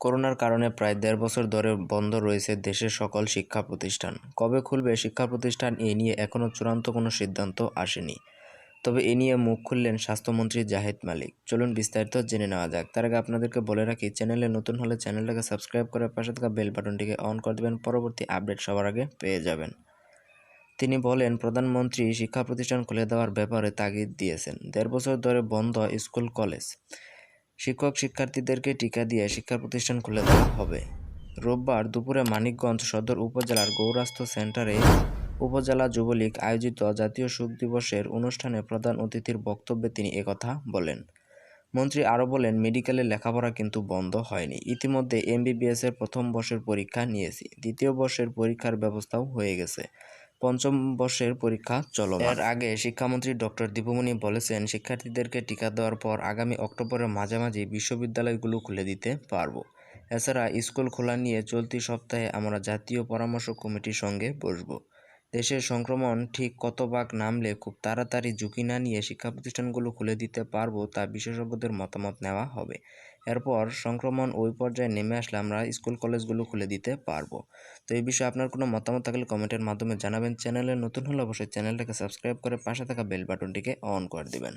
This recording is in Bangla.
করোনার কারণে প্রায় দেড় বছর ধরে বন্ধ রয়েছে দেশের সকল শিক্ষা প্রতিষ্ঠান। কবে খুলবে শিক্ষা প্রতিষ্ঠান এ নিয়ে এখনও চূড়ান্ত কোনো সিদ্ধান্ত আসেনি। তবে এ নিয়ে মুখ খুললেন স্বাস্থ্যমন্ত্রী জাহিদ মালিক। চলুন বিস্তারিত জেনে নেওয়া যাক। তার আগে আপনাদেরকে বলে রাখি, চ্যানেলে নতুন হলে চ্যানেলটাকে সাবস্ক্রাইব করে পাশে থাকা বেল বাটনটিকে অন করে দেবেন। পরবর্তী আপডেট সবার আগে পেয়ে যাবেন। তিনি বলেন, প্রধানমন্ত্রী শিক্ষা প্রতিষ্ঠান খুলে দেওয়ার ব্যাপারে তাগিদ দিয়েছেন। দেড় বছর ধরে বন্ধ স্কুল, কলেজ। শিক্ষক শিক্ষার্থীদেরকে টিকা দিয়ে শিক্ষা প্রতিষ্ঠান খুলে দেওয়া হবে। রোববার দুপুরে মানিকগঞ্জ সদর উপজেলার গৌরাস্ত সেন্টারে উপজেলা যুবলীগ আয়োজিত জাতীয় শোক দিবসের অনুষ্ঠানে প্রধান অতিথির বক্তব্যে তিনি একথা বলেন। মন্ত্রী আরও বলেন, মেডিকেলে লেখাপড়া কিন্তু বন্ধ হয়নি। ইতিমধ্যে এমবিবিএস এর প্রথম বর্ষের পরীক্ষা নিয়েছি। দ্বিতীয় বর্ষের পরীক্ষার ব্যবস্থাও হয়ে গেছে। পঞ্চম বর্ষের পরীক্ষা চলো এর আগে শিক্ষামন্ত্রী ডক্টর দীপমণি বলেছেন, শিক্ষার্থীদেরকে টিকা দেওয়ার পর আগামী অক্টোবরের মাঝামাঝি বিশ্ববিদ্যালয়গুলো খুলে দিতে পারব। এছাড়া স্কুল খোলা নিয়ে চলতি সপ্তাহে আমরা জাতীয় পরামর্শ কমিটির সঙ্গে বসব। দেশের সংক্রমণ ঠিক কত ভাগ নামলে খুব তাড়াতাড়ি ঝুঁকি না নিয়ে শিক্ষা প্রতিষ্ঠানগুলো খুলে দিতে পারব তা বিশেষজ্ঞদের মতামত নেওয়া হবে। এরপর সংক্রমণ ওই পর্যায়ে নেমে আসলে আমরা স্কুল কলেজগুলো খুলে দিতে পারব। তো এই বিষয়ে আপনার কোনো মতামত থাকলে কমেন্টের মাধ্যমে জানাবেন। চ্যানেলে নতুন হলে অবশ্যই চ্যানেলটাকে সাবস্ক্রাইব করে পাশে থাকা বেল বাটনটিকে অন করে দিবেন।